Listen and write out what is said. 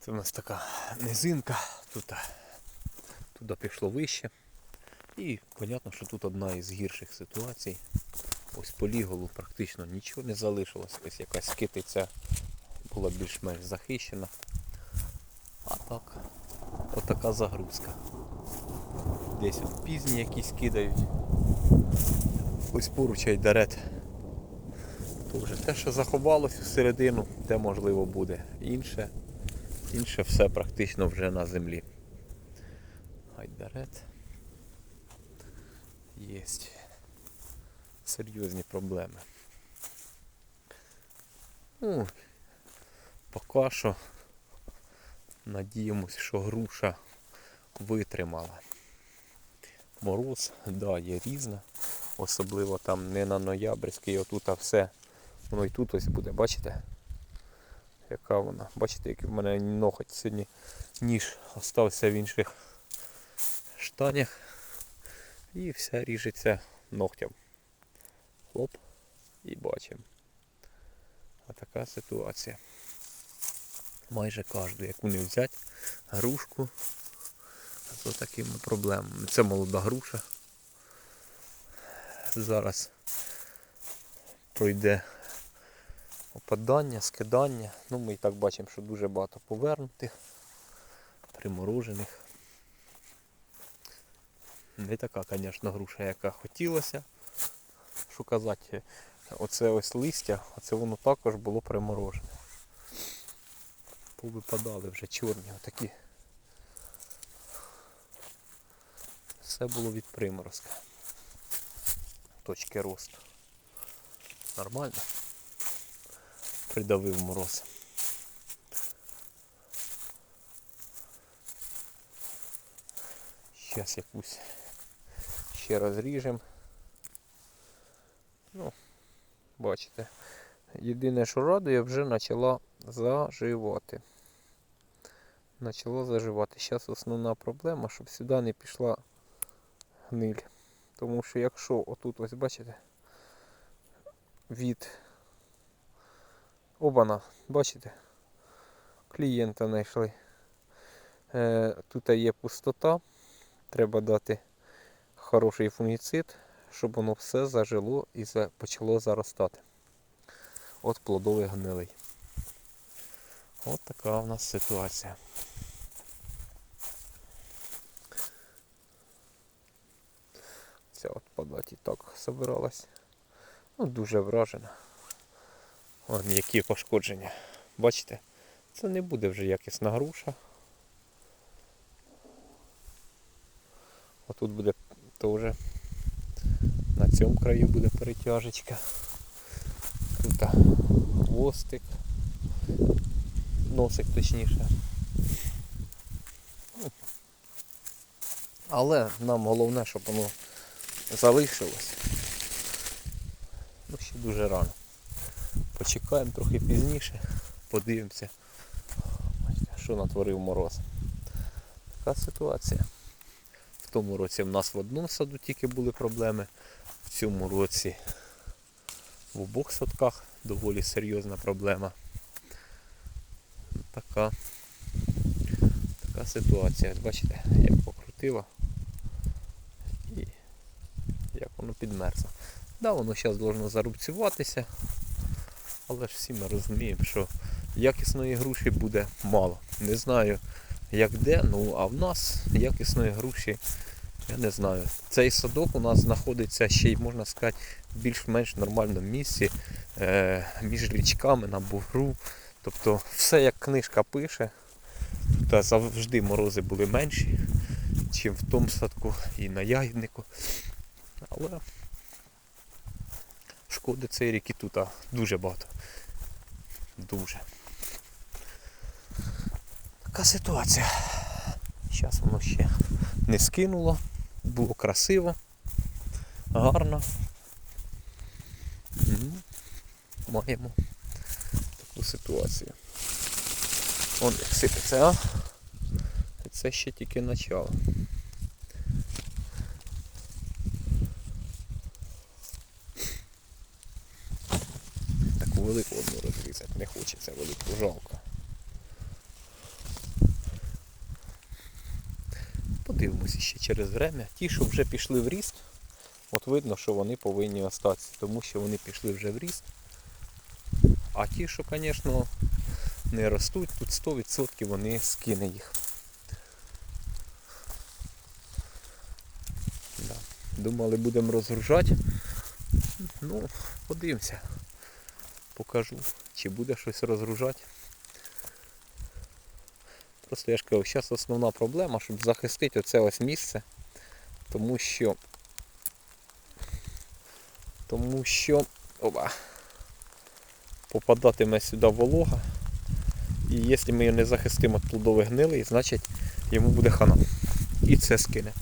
Це у нас така низинка, тут туди пішло вище. І понятно, що тут одна із гірших ситуацій. Ось поліголу практично нічого не залишилось. Ось якась китиця була більш-менш захищена. А так, отака загрузка. Десь от пізні якісь кидають. Ось поруч айдарет. То вже те, що заховалось всередину, те можливо буде. Інше, інше все практично вже на землі. Айдарет. Єсть серйозні проблеми. Ну, поки що надіємось, що груша витримала. Мороз, да, є різна. Особливо там не на ноябрьський, отут а все. Воно і тут ось буде, бачите? Яка вона? Бачите, який в мене ноготь сьогодні ніж остався в інших штанях. І все ріжеться ногтям. Хлоп і бачимо. А така ситуація. Майже кожну, яку не взяти, грушку з отакими проблемами. Це молода груша. Зараз пройде опадання, скидання. Ну ми і так бачимо, що дуже багато повернутих, приморожених. Не така, звісно, груша, яка хотілося. Що казати, оце ось листя, оце воно також було приморожене. Повипадали вже чорні отакі. Все було від приморозка. Точки росту. Нормально. Придавив мороз. Зараз якусь ще розріжемо. Ну, бачите. Єдине, що радує, вже почала заживати. Почало заживати. Зараз основна проблема, щоб сюди не пішла гниль. Тому що якщо отут ось бачите, від обана, бачите, клієнта знайшли. Е, тут є пустота, треба дати хороший фунгіцид, щоб воно все зажило і почало заростати. От плодовий гнилий. От така у нас ситуація. Ця от подать і так собиралась. Ну, дуже вражена. Вон які пошкодження. Бачите? Це не буде вже якісна груша. Отут буде теж на цьому краю буде перетяжечка. Тут хвостик. Носик точніше. Але нам головне, щоб воно залишилось. Ну, ще дуже рано. Почекаємо трохи пізніше, подивимося, що натворив мороз. Така ситуація. В тому році в нас в одному саду тільки були проблеми, в цьому році в обох садках доволі серйозна проблема. Така, така ситуація. Бачите, як покрутило і як воно підмерзло. Да, воно зараз должно зарубцюватися, але ж всі ми розуміємо, що якісної груші буде мало. Не знаю як де, ну а в нас якісної груші, я не знаю. Цей садок у нас знаходиться ще й, можна сказати, в більш-менш нормальному місці, е, між річками на бугру. Тобто все як книжка пише. Тут завжди морози були менші, ніж в тому садку і на ягіднику. Але шкоди цей рік і тут дуже багато. Дуже. Така ситуація. Зараз воно ще не скинуло. Було красиво, гарно. Маємо таку ситуацію. Вон як сипеться, а? Це ще тільки начало. таку велику одну розрізати. Не хочеться велику, жалко. Подивимося ще через время. Ті, що вже пішли в ріст, от видно, що вони повинні остатися, тому що вони пішли вже в ріст. А ті, що, звісно, не ростуть, тут 100% вони скине їх. Да. Думали будемо розгружати. Ну, подивимося. Покажу, чи буде щось розгружати. Просто я ж кажу, зараз основна проблема, щоб захистити оце ось місце. Тому що. Тому що. Оба. Попадатиме сюди волога. І якщо ми його не захистимо від плодових гнилий, значить йому буде хана. І це скине.